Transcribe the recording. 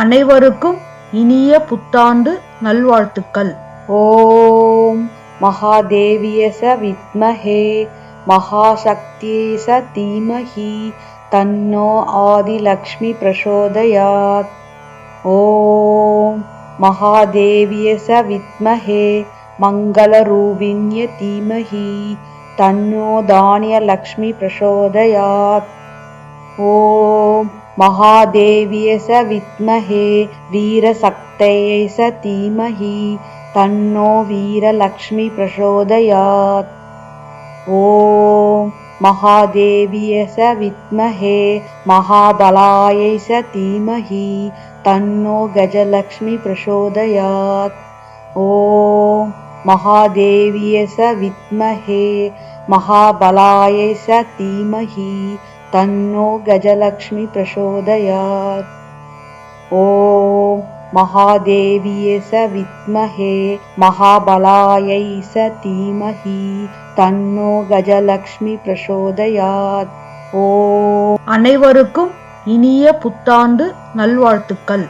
அனைவருக்கும் இனிய புத்தாண்டு நல்வாழ்த்துக்கள். ஓம் மகாதேவிய ச வித்மஹே மகாசக்தியேச தீமஹி தன்னோ ஆதிலக்ஷ்மி பிரசோதயாத். ஓம் மகாதேவிய ச வித்மஹே மங்களரூபிண்ய தீமஹி தன்னோ தானியலக்ஷ்மி பிரசோதயாத். ॐ महादेव्य स विद्महे वीरशक्तये स धीमहि तन्नो वीरलक्ष्मी प्रचोदयात् ॐ महादेव्य स विद्महे महाबलायै स धीमहि तन्नो गजलक्ष्मी प्रचोदयात् ॐ महादेव्य स विद्महे महाबलायै स धीमहि तन्नो गजलक्ष्मी प्रचोदयात् ॐ महादेव्य स विद्महे महाबलायै स धीमहि तन्नो गजलक्ष्मी प्रचोदयात् ॐ அனைவருக்கும் இனிய புத்தாண்டு நல்வாழ்த்துக்கள்